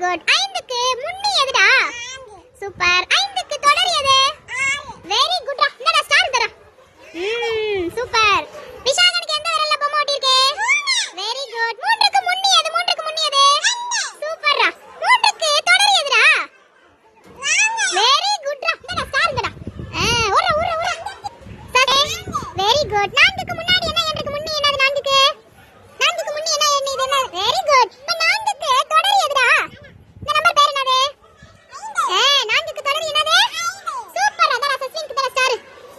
Good ஐந்துக்கு முன்னே எதுடா சூப்பர் ஐந்துக்கு தொடர் எது வெரி குட்ரா என்னடா ஸ்டார் தரா ம் சூப்பர் விஷாகனுக்கு எந்த விரல்ல பொம்மை ஒட்டிருக்கு வெரி குட் மூன்றுக்கு முன்னி எது மூன்றுக்கு முன்னி எது சூப்பர்ரா மூன்றுக்கு தொடர் எதுடா வெரி குட்ரா என்னடா ஸ்டார் தரா ஊர ஊர ஊர வெரி குட் நான்குக்கு முன்னாடி என்ன என்றுக்கு முன்னி என்னது நான்குக்கு நான்குக்கு முன்னி என்ன என்ன இது என்ன வெரி குட் இப்ப நான்குக்கு தொடர் எதுடா இந்த நம்பர் பேர் என்னது ஏ நான்குக்கு தொடர் என்னது சூப்பர் அதான் சஸ்வின்க்கு தர ஸ்டார்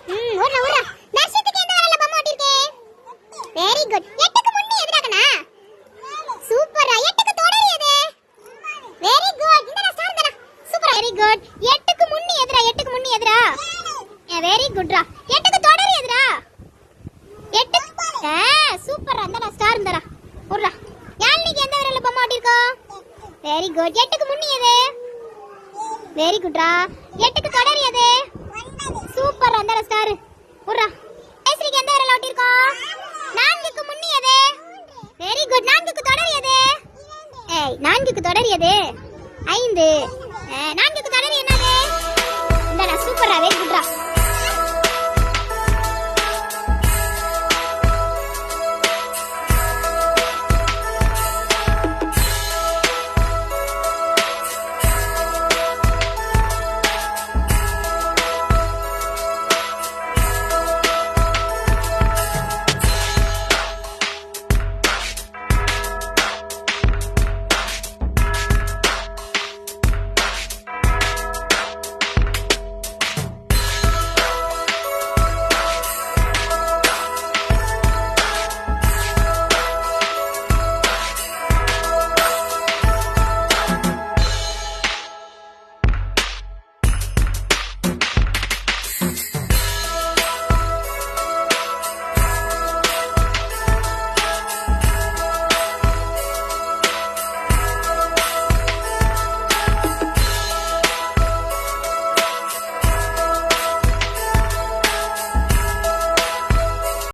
ம் ஊர்ல ஊர்ல நர்ஷத்துக்கு எந்த வரல பொம்மை ஓட்டிருக்கே வெரி குட் எட்டுக்கு முன்னி எதுடா சூப்பரா எட்டுக்கு தொடர் வெரி குட் இந்த ஸ்டார் தரா சூப்பர் வெரி குட் எட்டுக்கு முன்னி எதுடா எட்டுக்கு முன்னி எதுடா வெரி குட்ரா எட்டுக்கு தொடர் எதுடா எட்டு ஆ சூப்பரா இந்த ஸ்டார் இந்தரா உர்ரா யாழ்னிக்கு எந்த விரல்ல பொம்மை ஓட்டிருக்கோ வெரி குட் எட்டுக்கு முன்னி எது? வெரி குட்ரா எட்டுக்கு தொடர் எது? சூப்பர் அந்த ஸ்டார் உர்ரா ஐஸ்ரிக்கு எந்த விரல்ல ஓட்டிருக்கோ நான்குக்கு முன்னி எது வெரி குட் நான்குக்கு தொடர் எது ஏய் நான்குக்கு தொடர் எது ஐந்து நான்குக்கு தொடர் என்னது? இந்தடா சூப்பரா